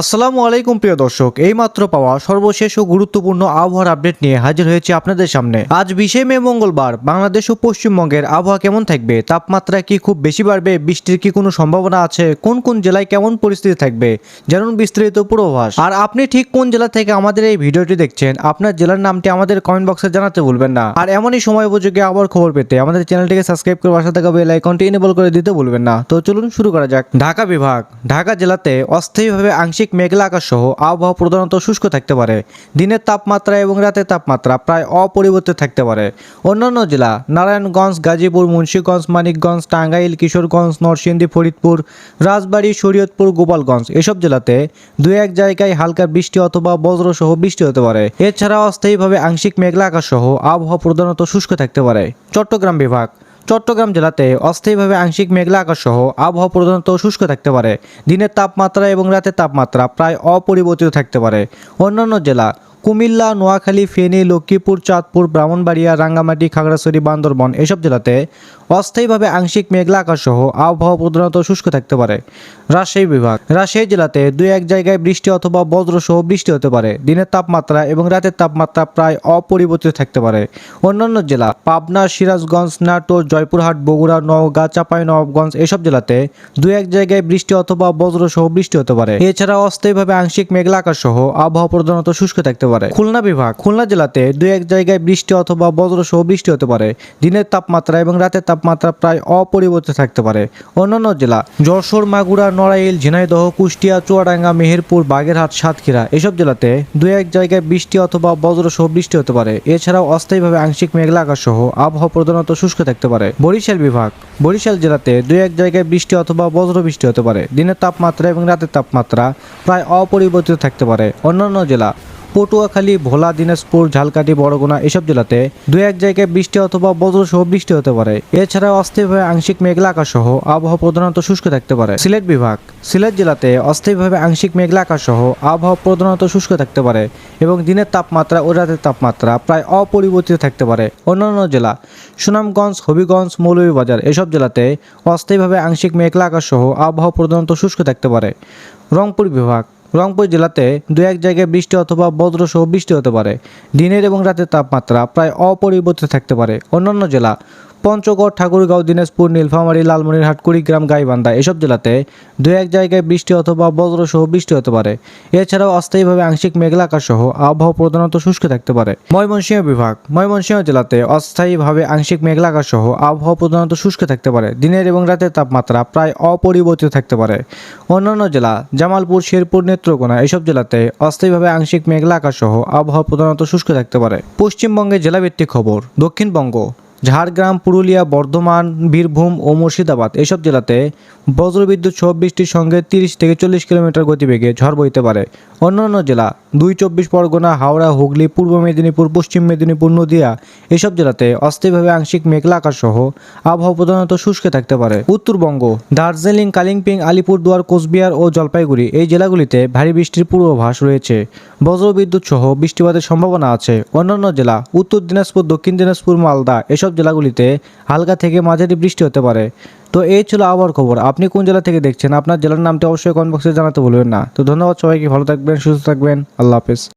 আসসালামু আলাইকুম, প্রিয় দর্শক। এইমাত্র পাওয়া সর্বশেষ ও গুরুত্বপূর্ণ আবহাওয়ার আপডেট নিয়ে হাজির হয়েছে আপনাদের সামনে। আজ বিশে মে মঙ্গলবার, বাংলাদেশ ও পশ্চিমবঙ্গের আবহাওয়া কেমন থাকবে, তাপমাত্রা কি খুব বেশি বাড়বে, বৃষ্টির কি কোনো সম্ভাবনা আছে, কোন কোন জেলায় কেমন পরিস্থিতি থাকবে, জানুন বিস্তারিত পূর্বাভাস। আর আপনি ঠিক কোন জেলা থেকে আমাদের এই ভিডিওটি দেখছেন, আপনার জেলার নামটি আমাদের কমেন্ট বক্সে জানাতে ভুলবেন না। আর এমনই সময় উপযোগী আবার খবর পেতে আমাদের চ্যানেলটিকে সাবস্ক্রাইব করে পাশে থাকা বেল আইকনটি এনেবল করে দিতে ভুলবেন না। তো চলুন শুরু করা যাক। ঢাকা বিভাগ, ঢাকা জেলাতে অস্থায়ীভাবে আংশিক মেঘলা আকাশ সহ আবহাওয়া প্রধানত শুষ্ক থাকতে পারে। দিনের তাপমাত্রা এবং রাতের তাপমাত্রা প্রায় অপরিবর্তিত থাকতে পারে। অন্যান্য জেলা নারায়ণগঞ্জ, গাজীপুর, মুন্সীগঞ্জ, মানিকগঞ্জ, টাঙ্গাইল, কিশোরগঞ্জ, নরসিংদী, ফরিদপুর, রাজবাড়ী, শরীয়তপুর, গোপালগঞ্জ এসব জেলাতে দু এক জায়গায় হালকা বৃষ্টি অথবা বজ্রসহ বৃষ্টি হতে পারে। এছাড়া অস্থায়ীভাবে আংশিক মেঘলা আকাশ সহ আবহাওয়া প্রধানত শুষ্ক থাকতে পারে। চট্টগ্রাম বিভাগ চট্টগ্রাম জেলাতে অস্থায়ীভাবে আংশিক মেঘলা আকাশ সহ আবহাওয়া প্রধানত শুষ্ক থাকতে পারে। দিনের তাপমাত্রা এবং রাতের তাপমাত্রা প্রায় অপরিবর্তিত থাকতে পারে। অন্যান্য জেলা কুমিল্লা, নোয়াখালী, ফেনী, লক্ষ্মীপুর, চাঁদপুর, ব্রাহ্মণবাড়িয়া, রাঙ্গামাটি, খাগড়াছড়ি, বান্দরবন এসব জেলাতে অস্থায়ীভাবে আংশিক মেঘলা আকাশ সহ আবহাওয়া প্রধানত শুষ্ক থাকতে পারে। রাজশাহী বিভাগ। রাজশাহী জেলাতে দুই এক জায়গায় বৃষ্টি অথবা বজ্রসহ বৃষ্টি হতে পারে। দিনের তাপমাত্রা এবং রাতের তাপমাত্রা প্রায় অপরিবর্তিত থাকতে পারে। অন্যান্য জেলা পাবনা, সিরাজগঞ্জ, নাটোর, জয়পুরহাট, বগুড়া, নওগাঁ চাঁপাইনবাবগঞ্জ এসব জেলাতে দু এক জায়গায় বৃষ্টি অথবা বজ্রসহ বৃষ্টি হতে পারে। এছাড়া অস্থায়ীভাবে আংশিক মেঘলা আকাশ সহ আবহাওয়া প্রধানত শুষ্ক থাকতে পারে। খুলনা বিভাগ, খুলনা জেলাতে দু এক জায়গায় বৃষ্টি অথবা বজ্রসহ বৃষ্টি হতে পারে। দিনের তাপমাত্রা এবং রাতের তাপমাত্রা প্রায় অপরিবর্তিত থাকতে পারে। অন্যান্য জেলা, যশোর, মাগুরা, নড়াইল, ঝিনাইদহ, কুষ্টিয়া, চুয়াডাঙ্গা, মেহেরপুর, বাগেরহাট, সাতক্ষীরা, এসব জেলাতে দু এক জায়গায় বৃষ্টি অথবা বজ্রসহ বৃষ্টি হতে পারে। এছাড়াও অস্থায়ীভাবে আংশিক মেঘলা আকাশ সহ আবহাওয়া প্রধানত শুষ্ক থাকতে পারে। বরিশাল বিভাগ, বরিশাল জেলাতে দু এক জায়গায় বৃষ্টি অথবা বজ্র বৃষ্টি হতে পারে। দিনের তাপমাত্রা এবং রাতের তাপমাত্রা প্রায় অপরিবর্তিত থাকতে পারে। অন্যান্য জেলা পটুয়াখালী, ভোলা, দিনাজপুর, ঝালকাঠি বরগুনা এসব জেলাতে দু এক জায়গায় বৃষ্টি অথবা বজ্রসহ বৃষ্টি হতে পারে। এছাড়াও অস্থায়ীভাবে আংশিক মেঘলা আকাশ সহ আবহাওয়া প্রধানত শুষ্ক থাকতে পারে। সিলেট বিভাগ, সিলেট জেলাতে অস্থায়ীভাবে আংশিক মেঘলা আকাশ সহ আবহাওয়া প্রধানত শুষ্ক থাকতে পারে এবং দিনের তাপমাত্রা ও রাতের তাপমাত্রা প্রায় অপরিবর্তিত থাকতে পারে। অন্যান্য জেলা, সুনামগঞ্জ, হবিগঞ্জ, মৌলভীবাজার এসব জেলাতে অস্থায়ীভাবে আংশিক মেঘলা আকাশ সহ আবহাওয়া প্রধানত শুষ্ক থাকতে পারে। রংপুর বিভাগ রংপুর জেলাতে দু এক জায়গায় বৃষ্টি অথবা বজ্রসহ বৃষ্টি হতে পারে। দিনের এবং রাতের তাপমাত্রা প্রায় অপরিবর্তিত থাকতে পারে। অন্যান্য জেলা পঞ্চগড়, ঠাকুরগাঁও, দিনাজপুর, নীলফামারী, লালমনিরহাট, কুড়িগ্রাম, গাইবান্ধা এসব জেলাতে দু এক জায়গায় বৃষ্টি অথবা বজ্রসহ বৃষ্টি হতে পারে। এছাড়াও অস্থায়ীভাবে আংশিক মেঘলা আকাশ সহ আবহাওয়া প্রধানত শুষ্ক থাকতে পারে। ময়মনসিংহ বিভাগ, ময়মনসিংহ জেলাতে অস্থায়ীভাবে আংশিক মেঘলা আকাশ সহ আবহাওয়া প্রধানত শুষ্ক থাকতে পারে। দিনের এবং রাতের তাপমাত্রা প্রায় অপরিবর্তিত থাকতে পারে। অন্যান্য জেলা, জামালপুর, শেরপুর, নেত্রকোনা এসব জেলাতে অস্থায়ীভাবে আংশিক মেঘলা আকাশ সহ আবহাওয়া প্রধানত শুষ্ক থাকতে পারে। পশ্চিমবঙ্গের জেলাভিত্তিক খবর, দক্ষিণবঙ্গ। ঝাড়গ্রাম, পুরুলিয়া, বর্ধমান, বীরভূম ও মুর্শিদাবাদ এসব জেলাতে বজ্রবিদ্যুৎ সহ বৃষ্টির সঙ্গে তিরিশ থেকে চল্লিশ কিলোমিটার গতিবেগে ঝড় বইতে পারে। অন্যান্য জেলা, দুই চব্বিশ পরগনা, হাওড়া, হুগলি, পূর্ব মেদিনীপুর, পশ্চিম মেদিনীপুর, নদিয়া এসব জেলাতে অস্থায়ীভাবে আংশিক মেঘলা আকাশ সহ আবহাওয়া প্রধানত শুষ্ক থাকতে পারে। উত্তরবঙ্গ, দার্জিলিং, কালিম্পিং, আলিপুরদুয়ার, কোচবিহার ও জলপাইগুড়ি এই জেলাগুলিতে ভারী বৃষ্টির পূর্বাভাস রয়েছে। বজ্রবিদ্যুৎ সহ বৃষ্টিপাতের সম্ভাবনা আছে। অন্যান্য জেলা, উত্তর দিনাজপুর, দক্ষিণ দিনাজপুর, মালদা এসব জেলাগুলিতে হালকা থেকে মাঝারি বৃষ্টি হতে পারে। তো এই ছিল আবহাওয়ার খবর। আপনি কোন জেলা থেকে দেখছেন? আপনার জেলার নামটি অবশ্যই কমেন্ট বক্সে জানাতে বলবেন না। তো ধন্যবাদ সবাইকে, ভালো থাকবেন, সুস্থ থাকবেন। আল্লাহ হাফেজ।